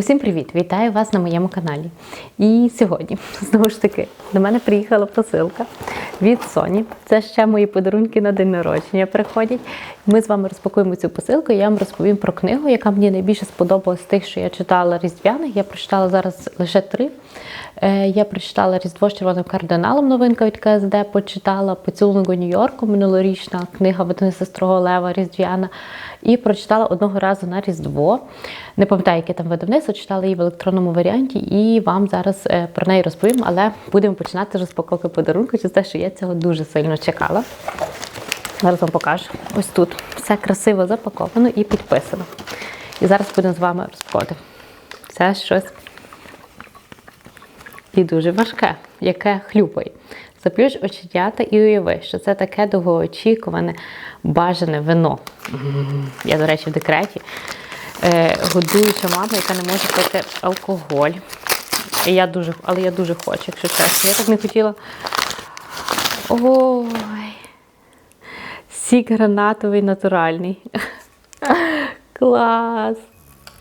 Усім привіт! Вітаю вас на моєму каналі. І сьогодні, знову ж таки, до мене приїхала посилка від Соні. Це ще мої подарунки на день народження приходять. Ми з вами розпакуємо цю посилку. і Я вам розповім про книгу, яка мені найбільше сподобалась з тих, що я читала різдвяних. Я прочитала зараз лише три. Е, Я прочитала Різдво з червоним кардиналом, новинка від КСД, почитала Поцілунок у Нью-Йорку, минулорічна книга видавництва Сестрого Лева Різдвяна. І прочитала одного разу на Різдво. Не пам'ятаю, яке там видавництво, читала її в електронному варіанті, і вам зараз е, про неї розповім, але будемо починати з розпаковки подарунку, через те, що я цього дуже сильно чекала. Зараз вам покажу. Ось тут все красиво запаковано і підписано. І зараз будемо з вами розпаковувати. Це щось і дуже важке, яке хлюпає. Заплющ оченята і уяви, що це таке довгоочікуване, бажане вино. Я, до речі, в декреті. Годуюча мама, яка не може пити алкоголь. І я дуже, але я дуже хочу, якщо чесно. Я так не хотіла. Ой. Сік гранатовий натуральний. Клас!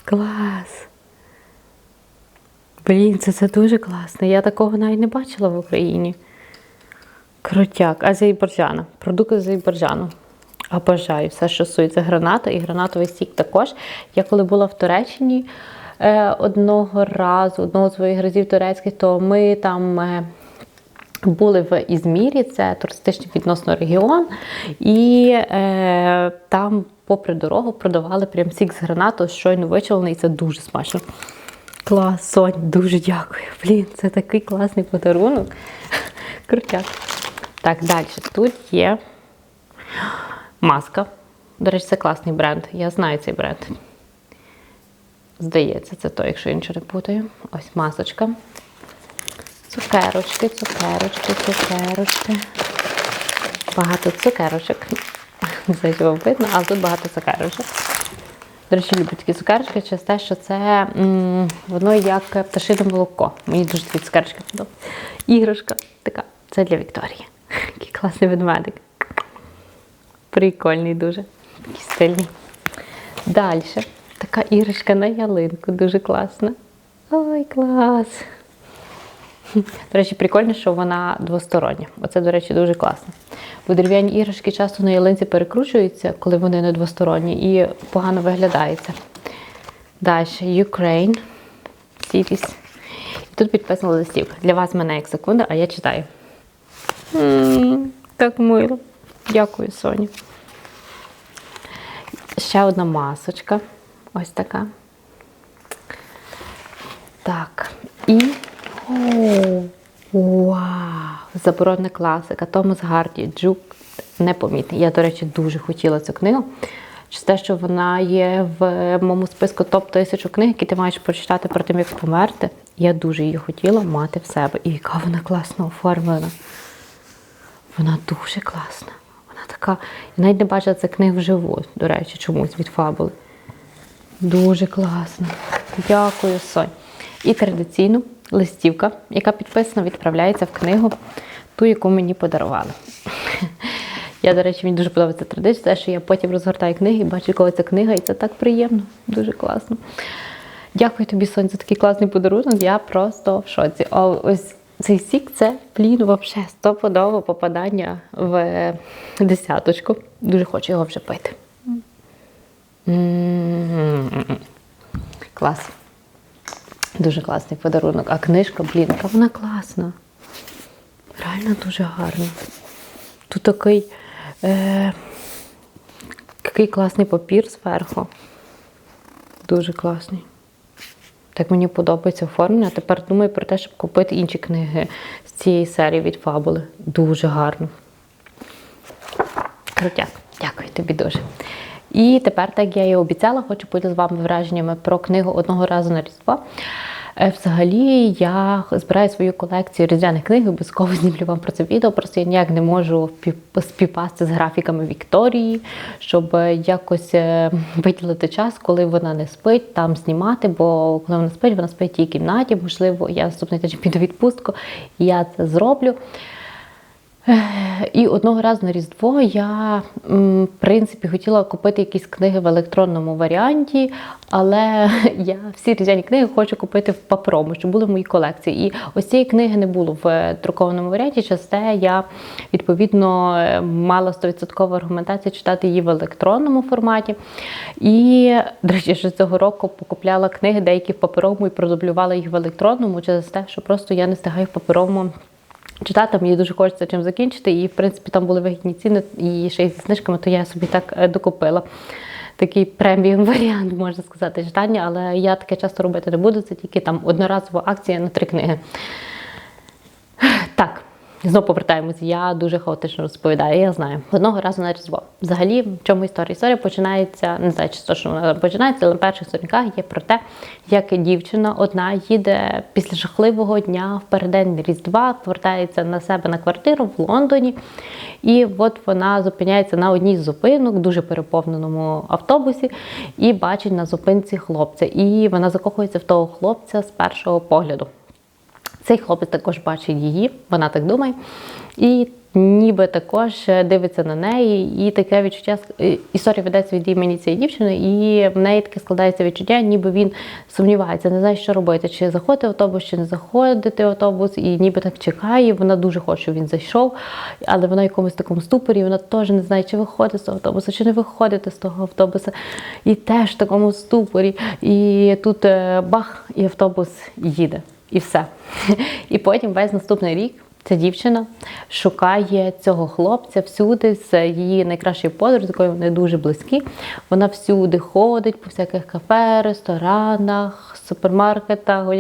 Клас! Блін, це, це дуже класно. Я такого навіть не бачила в Україні. Крутяк, Азербайджана. Продукт Азербайджану. Обожаю все, що стосується граната і гранатовий сік також. Я коли була в Туреччині е, одного разу, одного з своїх разів турецьких, то ми там. Е, були в Ізмірі, це туристичний відносно регіон, і е, там, попри дорогу, продавали прям сік з гранату, щойно вичавлений, і це дуже смачно. Клас, Сонь, дуже дякую. Блін, це такий класний подарунок. Крутяк. Так, далі. Тут є маска. До речі, це класний бренд. Я знаю цей бренд. Здається, це той, якщо я нічого не путаю. Ось масочка. Цукерочки, цукерочки, цукерочки. Багато цукерочок. Не знаю, чи вам видно, але тут багато цукерочок. До речі, люблю такі цукерочки через те, що це м, воно як пташине молоко. Мені дуже такі цукерочки подобаються. Іграшка така. Це для Вікторії. Який класний ведмедик. Прикольний дуже. Такий стильний. Далі. Така іграшка на ялинку, дуже класна. Ой, клас! До речі, прикольно, що вона двостороння. Оце, до речі, дуже класно. Бо дерев'яні іграшки часто на ялинці перекручуються, коли вони не двосторонні, і погано виглядається. Далі Ukraine Cities. І тут підписана листівка. Для вас мене як секунда, а я читаю. М, Так мило. Дякую, Соні. Ще одна масочка. Ось така. Так. І. О, вау! Заборонена класика. Томас Гарді, Джук непомітний. Я, до речі, дуже хотіла цю книгу. Через те, що вона є в моєму списку топ 1000 книг, які ти маєш прочитати перед тим, як померти. Я дуже її хотіла мати в себе. І яка вона класно оформлена. Вона дуже класна. Така. Я навіть не бачила цих книг вживу, до речі, чомусь від фабули. Дуже класно. Дякую, Сонь. І традиційно листівка, яка підписана, відправляється в книгу, ту, яку мені подарували. Я, до речі, мені дуже подобається традиція, те, що я потім розгортаю книги і бачу, коли ця книга, і це так приємно, дуже класно. Дякую тобі, Сонь, за такий класний подарунок. Я просто в шоці. А ось цей сік це блін, взагалі стопудове попадання в десяточку. Дуже хочу його вже пити. Клас. Дуже класний подарунок. А книжка, блін, яка вона класна. Реально дуже гарна. Тут такий, е, такий класний папір зверху. Дуже класний. Так мені подобається оформлення. Тепер думаю про те, щоб купити інші книги з цієї серії від Фабули. Дуже гарно. Крутяк. Дякую тобі дуже. І тепер, так я і обіцяла, хочу бути з вами враженнями про книгу одного разу на Різдво. Е, Взагалі, я збираю свою колекцію різдвяних книг, обов'язково знімлю вам про це відео. Просто я ніяк не можу співпасти з графіками Вікторії, щоб е, якось е, виділити час, коли вона не спить, там знімати. Бо коли вона спить, вона спить в тій кімнаті. Можливо, я наступний тиждень піду відпустку, і я це зроблю. І одного разу на Різдво я, в принципі, хотіла купити якісь книги в електронному варіанті, але я всі різдвяні книги хочу купити в паперовому, щоб були в моїй колекції. І ось цієї книги не було в друкованому варіанті. Через те я відповідно мала 100% аргументацію читати її в електронному форматі. І, до речі, ще цього року покупляла книги, деякі в паперовому і продублювала їх в електронному через те, що просто я не встигаю в паперовому. Читати мені дуже хочеться чим закінчити, і в принципі там були вигідні ціни, і ще й зі знижками, то я собі так е, докупила. Такий преміум варіант, можна сказати, читання, але я таке часто робити не буду. Це тільки там одноразова акція на три книги. Знову повертаємось. Я дуже хаотично розповідаю, я знаю. Одного разу на Різдво. Взагалі, в чому історія? Історія починається, не знаю, чи точно вона починається, але на перших сторінках є про те, як дівчина одна їде після жахливого дня в переддень Різдва, повертається на себе на квартиру в Лондоні. І от вона зупиняється на одній з зупинок, дуже переповненому автобусі, і бачить на зупинці хлопця. І вона закохується в того хлопця з першого погляду. Цей хлопець також бачить її, вона так думає, і ніби також дивиться на неї, і таке відчуття е, історія ведеться від імені цієї дівчини, і в неї таке складається відчуття, ніби він сумнівається, не знає, що робити, чи заходити в автобус, чи не заходити в автобус, і ніби так чекає. Вона дуже хоче, щоб він зайшов, але вона в якомусь такому ступорі, вона теж не знає, чи виходити з того автобусу, чи не виходити з того автобуса. І теж в такому ступорі. І тут е, бах, і автобус їде. І все. І потім весь наступний рік ця дівчина шукає цього хлопця всюди з її найкращою подругою, з якою вони дуже близькі. Вона всюди ходить по всяких кафе, ресторанах, супермаркетах,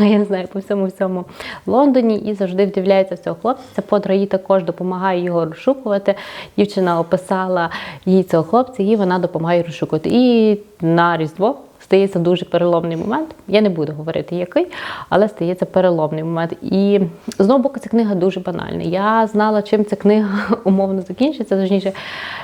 я не знаю, по всьому всьому Лондоні і завжди вдивляється в цього хлопця. Ця подруга їй також допомагає його розшукувати. Дівчина описала їй цього хлопця, і вона допомагає розшукувати. І на Різдво стається дуже переломний момент. Я не буду говорити який, але стається переломний момент. І знову боку, ця книга дуже банальна. Я знала, чим ця книга умовно закінчиться. Точніше,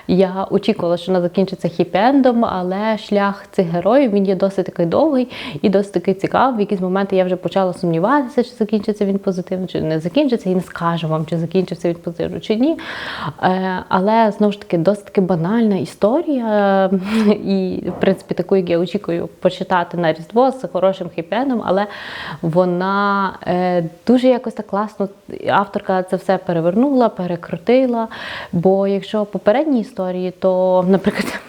я очікувала, що вона закінчиться хіпі-ендом, але шлях цих героїв він є досить такий довгий і досить такий цікавий. В якісь моменти я вже почала сумніватися, чи закінчиться він позитивно, чи не закінчиться, і не скажу вам, чи закінчиться він позитивно, чи ні. Е, але знову ж таки досить таки банальна історія, і в принципі таку, як я очікую почитати на Різдво з хорошим хіпеном, але вона е, дуже якось так класно. Авторка це все перевернула, перекрутила. Бо якщо попередні історії, то, наприклад.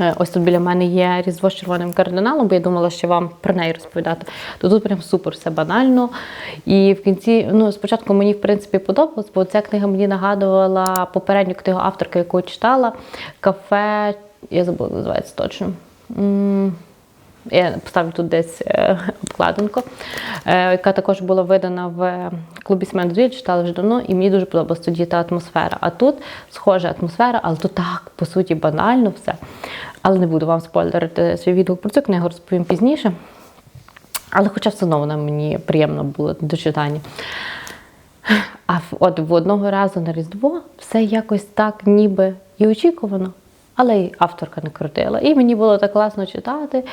Е, ось тут біля мене є різдво з червоним кардиналом, бо я думала, що вам про неї розповідати. То тут прям супер все банально. І в кінці, ну, спочатку мені, в принципі, подобалось, бо ця книга мені нагадувала попередню книгу авторки, яку читала. Кафе, я забула, називається точно. Я поставлю тут десь е, обкладинку, е, яка також була видана в клубі Сімейної читала вже давно, і мені дуже подобалась тоді та атмосфера. А тут схожа атмосфера, але тут так, по суті, банально все. Але не буду вам спойлерити свій відгук про цю книгу, розповім пізніше. Але хоча все одно вона мені приємно була до читання. А от в одного разу на Різдво все якось так ніби і очікувано але й авторка не крутила. І мені було так класно читати.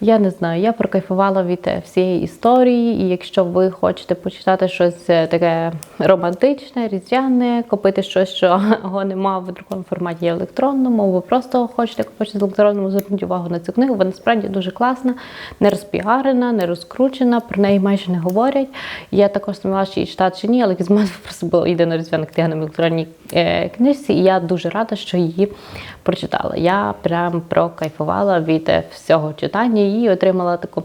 Я не знаю, я прокайфувала від всієї історії. І якщо ви хочете почитати щось е, таке романтичне, різдвяне, купити щось, що його нема в другому форматі електронному, ви просто хочете купити з електронному, зверніть увагу на цю книгу. Вона справді дуже класна, не розпіарена, не розкручена, про неї майже не говорять. Я також сумнівалася, чи її читати чи ні, але з мене просто була єдина різдвяна книга на електронній е, книжці, і я дуже рада, що її прочитала. Я прям прокайфувала від всього читання і отримала таку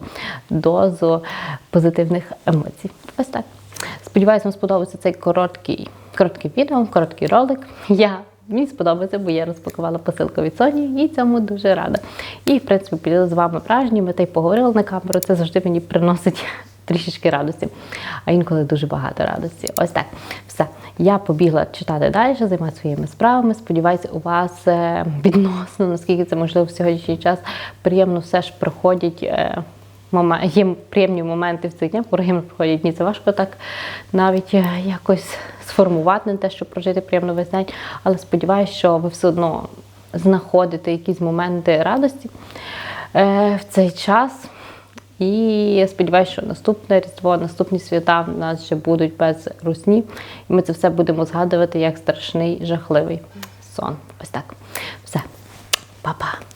дозу позитивних емоцій. Ось так. Сподіваюся, вам сподобається цей короткий короткий відео, короткий ролик. Я Мені сподобається, бо я розпакувала посилку від Соні і цьому дуже рада. І, в принципі, з вами враженнями та й поговорила на камеру. Це завжди мені приносить трішечки радості, а інколи дуже багато радості. Ось так. Все. Я побігла читати далі, займатися своїми справами. Сподіваюся, у вас е, відносно, наскільки це можливо в сьогоднішній час, приємно все ж проходять. Е, є приємні моменти в цих днях, приємно проходять дні. Це важко так навіть е, якось сформувати на те, щоб прожити приємно весь день. Але сподіваюся, що ви все одно знаходите якісь моменти радості в цей час. І сподіваюся, що наступне різдво, наступні свята в нас ще будуть без русні. І ми це все будемо згадувати як страшний жахливий сон. Ось так. Все, Па-па.